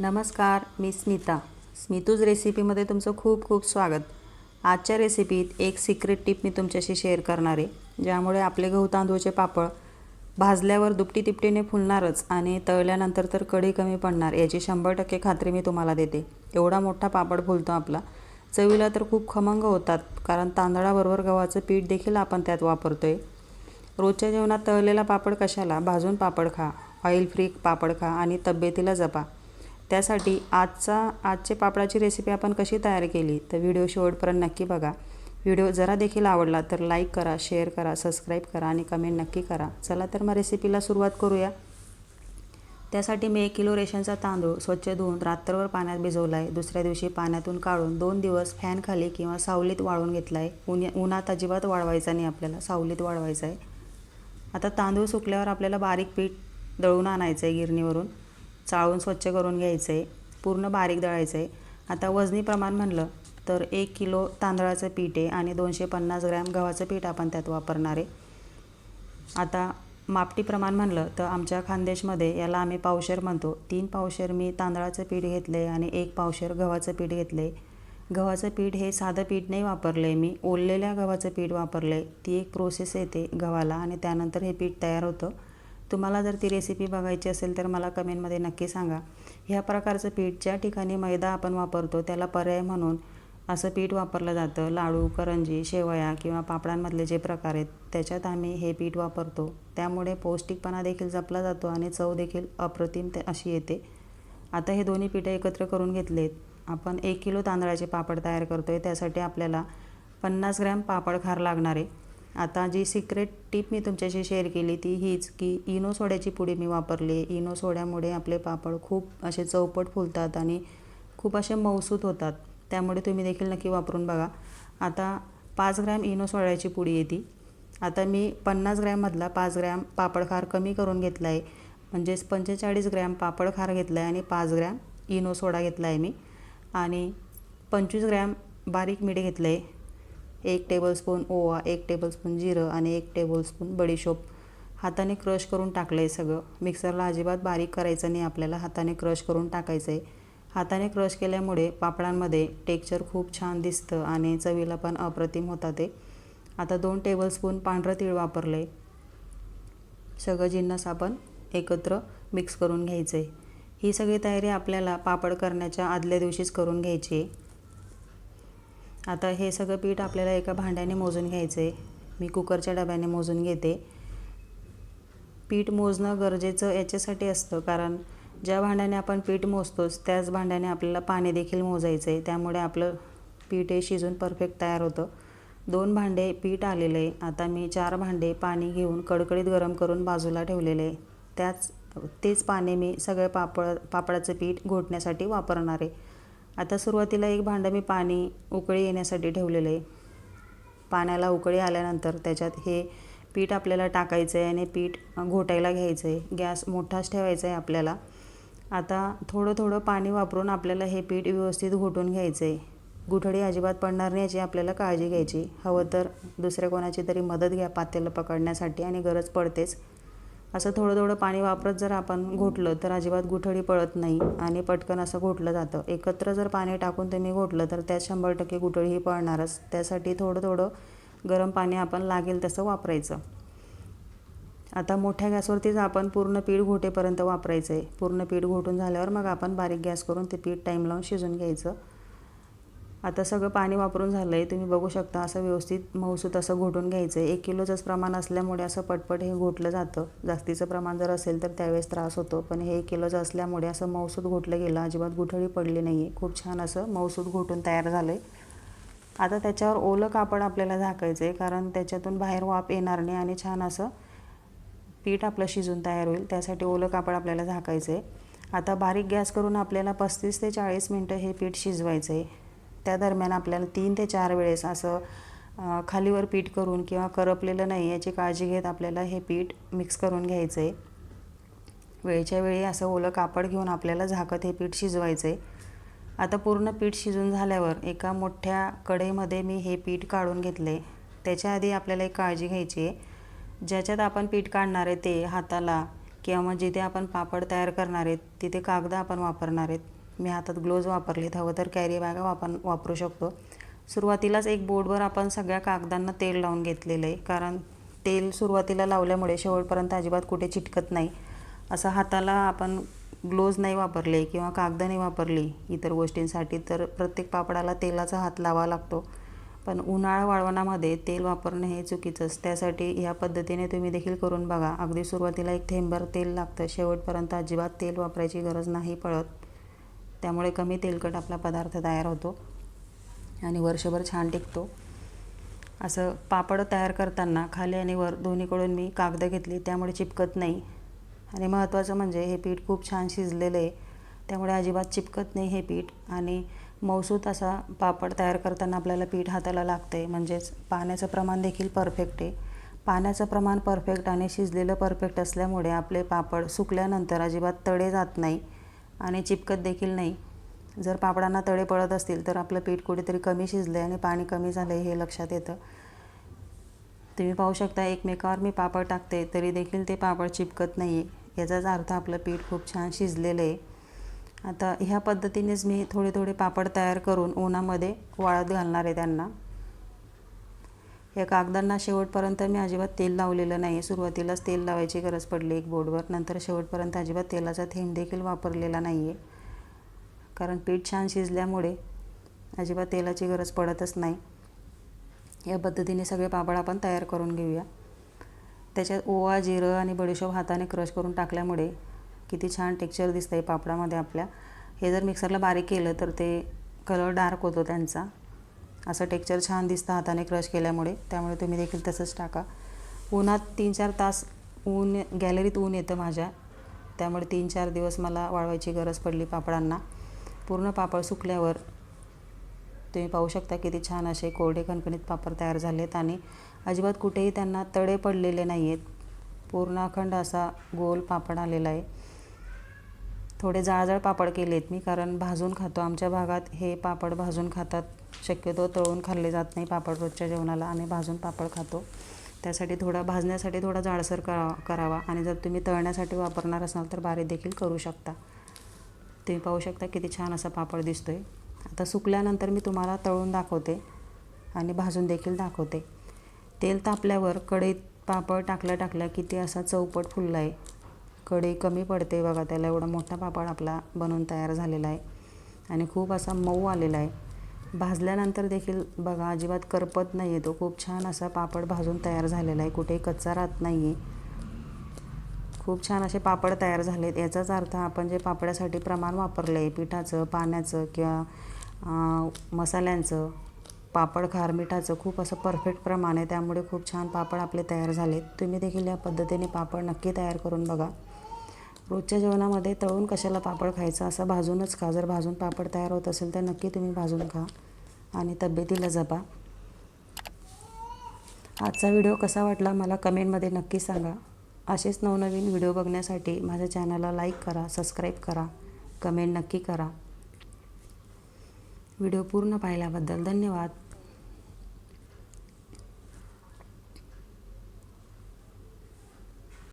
नमस्कार मी स्मिता. स्मितूज रेसिपीमध्ये तुमचं खूप खूप स्वागत. आजच्या रेसिपीत एक सिक्रेट टिप मी तुमच्याशी शेअर करणार आहे ज्यामुळे आपले गहू तांदूळचे पापड भाजल्यावर दुपटी तिपटीने फुलणारच आणि तळल्यानंतर तर कढी कमी पडणार याची शंभर टक्के खात्री मी तुम्हाला देते. एवढा मोठा पापड फुलतो आपला. चवीला तर खूप खमंग होतात कारण तांदळाबरोबर गव्हाचं पीठ देखील आपण त्यात वापरतो आहे रोजच्या जेवणात तळलेला पापड कशाला? भाजून पापड खा ऑइल फ्री पापड खा आणि तब्येतीला जपा. त्यासाठी आजचा आजचे पापडाची रेसिपी आपण कशी तयार केली तर व्हिडिओ शेवटपर्यंत नक्की बघा. व्हिडिओ जरा देखील आवडला तर लाईक करा शेअर करा सबस्क्राईब करा आणि कमेंट नक्की करा. चला तर मग रेसिपीला सुरुवात करूया. त्यासाठी मी एक किलो रेशनचा तांदूळ स्वच्छ धुवून रात्रभर पाण्यात भिजवला आहे दुसऱ्या दिवशी पाण्यातून काढून दोन दिवस फॅनखाली किंवा सावलीत वाळून घेतला आहे ऊन उन्हात अजिबात वाळवायचा नाही आपल्याला सावलीत वाळवायचा आहे आता तांदूळ सुकल्यावर आपल्याला बारीक पीठ दळून आणायचं आहे गिरणीवरून. चाळून स्वच्छ करून घ्यायचं आहे पूर्ण बारीक दळायचं. आहे आता वजनी प्रमाण म्हणलं तर एक किलो तांदळाचं पीठ आहे आणि दोनशे पन्नास ग्रॅम गव्हाचं पीठ आपण त्यात वापरणार आहे. आता मापटी प्रमाण म्हणलं तर आमच्या खानदेशमध्ये याला आम्ही पावशेर म्हणतो. तीन पावशेर मी तांदळाचं पीठ घेतलं आहे आणि एक पावशेर गव्हाचं पीठ घेतलं आहे गव्हाचं पीठ हे साधं पीठ नाही वापरलं आहे मी ओललेल्या गव्हाचं पीठ वापरलं आहे ती एक प्रोसेस येते गव्हाला आणि त्यानंतर हे पीठ तयार होतं. तुम्हाला जर ती रेसिपी बघायची असेल तर मला कमेंटमध्ये नक्की सांगा. ह्या प्रकारचं पीठ ज्या ठिकाणी मैदा आपण वापरतो त्याला पर्याय म्हणून असं पीठ वापरलं जातं. लाडू करंजी शेवया किंवा पापडांमधले जे प्रकार आहेत त्याच्यात आम्ही हे पीठ वापरतो. त्यामुळे पौष्टिकपणा देखील जपला जातो आणि चव देखील अप्रतिम ते अशी येते. आता हे दोन्ही पिठं एकत्र करून घेतलेत. आपण एक किलो तांदळाचे पापड तयार करतो आहे त्यासाठी आपल्याला पन्नास ग्रॅम पापड खार लागणार आहे. आता जी सिक्रेट टीप मी तुमच्याशी शेअर केली ती हीच की इनो सोड्याची पुडी मी वापरली. इनो सोड्यामुळे आपले पापड खूप असे चौपट फुलतात आणि खूप असे मौसूत होतात. त्यामुळे तुम्ही देखील नक्की वापरून बघा. आता पाच ग्रॅम इनो सोड्याची पुडी येते. आता मी पन्नास ग्रॅममधला पाच ग्रॅम पापड खार कमी करून घेतला आहे म्हणजेच पंचेचाळीस ग्रॅम पापड खार घेतला आहे आणि पाच ग्रॅम इनो सोडा घेतला आहे मी. आणि पंचवीस ग्रॅम बारीक मीठ घेतलं आहे एक टेबलस्पून ओवा एक टेबलस्पून जिरं आणि एक टेबलस्पून बडीशोप हाताने क्रश करून टाकलं आहे सगळं. मिक्सरला अजिबात बारीक करायचं नाही आपल्याला हाताने क्रश करून टाकायचं आहे हाताने क्रश केल्यामुळे पापडांमध्ये टेक्चर खूप छान दिसतं आणि चवीला पण अप्रतिम होतात ते. आता दोन टेबलस्पून पांढरं तीळ वापरलं आहे सगळं जिन्नस आपण एकत्र मिक्स करून घ्यायचं आहे ही सगळी तयारी आपल्याला पापड करण्याच्या आदल्या दिवशीच करून घ्यायची आहे. आता हे सगळं पीठ आपल्याला एका भांड्याने मोजून घ्यायचं आहे मी कुकरच्या डब्याने मोजून घेते. पीठ मोजणं गरजेचं याच्यासाठी असतं कारण ज्या भांड्याने आपण पीठ मोजतोच त्याच भांड्याने आपल्याला पाणी देखील मोजायचं आहे त्यामुळे आपलं पीठ हे शिजून परफेक्ट तयार होतं. दोन भांडे पीठ आलेलं. आहे आता मी चार भांडे पाणी घेऊन कडकडीत गरम करून बाजूला ठेवलेले. आहे त्याच तेच पाणी मी सगळे पापड पापडाचं पीठ घोटण्यासाठी वापरणार आहे. आता सुरुवातीला एक भांडं मी पाणी उकळी येण्यासाठी ठेवलेलं आहे. पाण्याला उकळी आल्यानंतर त्याच्यात हे पीठ आपल्याला टाकायचं आहे आणि पीठ घोटायला घ्यायचं आहे. गॅस मोठाच ठेवायचा आहे आपल्याला. आता थोडं थोडं पाणी वापरून आपल्याला हे पीठ व्यवस्थित घोटून घ्यायचं आहे. गुठळी अजिबात पडणार नाही याची आपल्याला काळजी घ्यायची. हवं तर दुसऱ्या कोणाची तरी मदत घ्या पातेलं पकडण्यासाठी आणि गरज पडतेच. असं थोडं थोडं पाणी वापरत जर आपण घोटलं तर अजिबात गुठळी पळत नाही आणि पटकन असं घोटलं जातं. एकत्र जर पाणी टाकून तुम्ही घोटलं तर त्यात शंभर टक्के गुठळी ही पळणारच त्यासाठी थोडं थोडं गरम पाणी आपण लागेल तसं वापरायचं. आता मोठ्या गॅसवरतीच आपण पूर्ण पीठ घोटेपर्यंत वापरायचं आहे पूर्ण पीठ घोटून झाल्यावर मग आपण बारीक गॅस करून ते पीठ टाईम लावून शिजून घ्यायचं. आता सगळं पाणी वापरून झालं आहे तुम्ही बघू शकता असं व्यवस्थित मऊसूत असं घोटून घ्यायचं आहे एक किलोचंच प्रमाण असल्यामुळे असं पटपट हे घोटलं जातं. जास्तीचं प्रमाण जर असेल तर त्यावेळेस त्रास होतो. पण हे एक किलोचं असल्यामुळे असं मऊसूत घोटलं गेलं अजिबात गुठळी पडली नाही आहे खूप छान असं मऊसूत घोटून तयार झालं आहे आता त्याच्यावर ओलं कापड आपल्याला झाकायचं आहे कारण त्याच्यातून बाहेर वाफ येणार नाही आणि छान असं पीठ आपलं शिजून तयार होईल. त्यासाठी ओलं कापड आपल्याला झाकायचं आहे आता बारीक गॅस करून आपल्याला पस्तीस ते चाळीस मिनटं हे पीठ शिजवायचं आहे त्या दरम्यान आपल्याला तीन ते चार वेळेस असं खालीवर पीठ करून किंवा करपलेलं नाही याची काळजी घेत आपल्याला हे पीठ मिक्स करून घ्यायचं आहे वेळच्या वेळी असं ओलं कापड घेऊन आपल्याला झाकत हे पीठ शिजवायचं आहे आता पूर्ण पीठ शिजून झाल्यावर एका मोठ्या कढईमध्ये मी हे पीठ काढून घेतले त्याच्या आधी आपल्याला एक काळजी घ्यायची आहे. ज्याच्यात आपण पीठ काढणार आहे ते हाताला किंवा मग जिथे आपण पापड तयार करणार आहेत तिथे कागद आपण वापरणार आहेत. मी हातात ग्लोव्ज वापरलेत हवं तर कॅरी बॅगा आपण वापरू शकतो. सुरुवातीलाच एक बोर्डवर आपण सगळ्या कागदांना तेल लावून घेतलेलं आहे कारण तेल सुरुवातीला लावल्यामुळे शेवटपर्यंत अजिबात कुठे चिटकत नाही. असं हाताला आपण ग्लोव्ज नाही वापरले किंवा कागद नाही वापरली इतर गोष्टींसाठी तर प्रत्येक पापडाला तेलाचा हात लावा लागतो. पण उन्हाळा वाळवणामध्ये तेल वापरणं हे चुकीचंच. त्यासाठी ह्या पद्धतीने तुम्ही देखील करून बघा. अगदी सुरुवातीला एक थेंबर तेल लागतं शेवटपर्यंत अजिबात तेल वापरायची गरज नाही पडत. त्यामुळे कमी तेलकट आपला पदार्थ तयार होतो आणि वर्षभर छान टिकतो. असं पापड तयार करताना खाली आणि वर दोन्हीकडून मी कागद घेतली त्यामुळे चिपकत नाही. आणि महत्त्वाचं म्हणजे हे पीठ खूप छान शिजलेलं आहे त्यामुळे अजिबात चिपकत नाही हे पीठ. आणि मौसूत असा पापड तयार करताना आपल्याला पीठ हाताला लागतं आहे म्हणजेच पाण्याचं प्रमाण देखील परफेक्ट आहे. पाण्याचं प्रमाण परफेक्ट आणि शिजलेलं परफेक्ट असल्यामुळे आपले पापड सुकल्यानंतर अजिबात तडे जात नाही. आणि चिपकत देखील नाही. जर पापडांना तडे पडत असतील तर आपलं पीठ कुठेतरी कमी शिजलं आहे आणि पाणी कमी झालं आहे हे लक्षात येतं. तुम्ही पाहू शकता एकमेकावर मी पापड टाकते तरी देखील ते पापड चिपकत नाही आहे याचाच अर्थ आपलं पीठ खूप छान शिजलेलं आहे. आता ह्या पद्धतीनेच मी थोडे थोडे पापड तयार करून उन्हामध्ये वाळत घालणार आहे त्यांना. या कागदांना शेवटपर्यंत मी अजिबात तेल लावलेलं नाही. सुरुवातीलाच तेल लावायची गरज पडली एक बोर्डवर. नंतर शेवटपर्यंत अजिबात तेलाचा थेंब देखील वापरलेला नाही आहे कारण पीठ छान शिजल्यामुळे अजिबात तेलाची गरज पडतच नाही. या पद्धतीने सगळे पापड आपण तयार करून घेऊया. त्याच्यात ओवा जिरं आणि बडीशोप हाताने क्रश करून टाकल्यामुळे किती छान टेक्स्चर दिसतं आहे पापडामध्ये आपल्या. हे जर मिक्सरला बारीक केलं तर ते कलर डार्क होतो त्यांचा. असं टेक्चर छान दिसतं हाताने क्रश केल्यामुळे. त्यामुळे तुम्ही देखील तसंच टाका. उन्हात तीन चार तास ऊन गॅलरीत ऊन येतं माझ्या. त्यामुळे तीन चार दिवस मला वाळवायची गरज पडली पापडांना. पूर्ण पापड सुकल्यावर तुम्ही पाहू शकता किती छान असे कोरडे कणकणीत पापड तयार झालेत आणि अजिबात कुठेही त्यांना तडे पडलेले नाही आहेत पूर्ण अखंड असा गोल पापड आलेला आहे. थोडे जाळजाळ पापड केले आहेत मी कारण भाजून खातो. आमच्या भागात हे पापड भाजून खातात शक्यतो तळून खाल्ले जात नाही पापड रोजच्या जेवणाला. आम्ही भाजून पापड खातो. त्यासाठी थोडा भाजण्यासाठी थोडा जाडसर करा करावा. आणि जर तुम्ही तळण्यासाठी वापरणार असाल तर बारीक देखील करू शकता. तुम्ही पाहू शकता किती छान असा पापड दिसतो आहे आता सुकल्यानंतर मी तुम्हाला तळून दाखवते आणि भाजून देखील दाखवते. तेल तापल्यावर कढईत पापड टाकल्या टाकल्या किती असा चौपट फुलला आहे कढई कमी पडते बघा त्याला एवढा मोठा पापड आपला बनवून तयार झालेला आहे. आणि खूप असा मऊ आलेला आहे. भाजल्यानंतर देखील बघा अजिबात करपत नाही आहे तो. खूप छान असा पापड भाजून तयार झालेला आहे. कुठेही कच्चा राहत नाही आहे खूप छान असे पापड तयार झालेत. याचाच अर्थ आपण जे पापडासाठी प्रमाण वापरलं आहे पिठाचं पाण्याचं किंवा मसाल्यांचं पापड खार मिठाचं खूप असं परफेक्ट प्रमाण आहे. त्यामुळे खूप छान पापड आपले तयार झालेत. तुम्ही देखील या पद्धतीने पापड नक्की तयार करून बघा. रोजच्या जेवणामध्ये तळून कशाला पापड खायचं? असं भाजूनच खा. जर भाजून पापड तयार होत असेल तर नक्की तुम्ही भाजून खा आणि तब्येतीला जपा. आजचा व्हिडिओ कसा वाटला मला कमेंटमध्ये नक्की सांगा. असेच नवनवीन व्हिडिओ बघण्यासाठी माझ्या चॅनलला लाईक करा सबस्क्राईब करा कमेंट नक्की करा. व्हिडिओ पूर्ण पाहिल्याबद्दल धन्यवाद.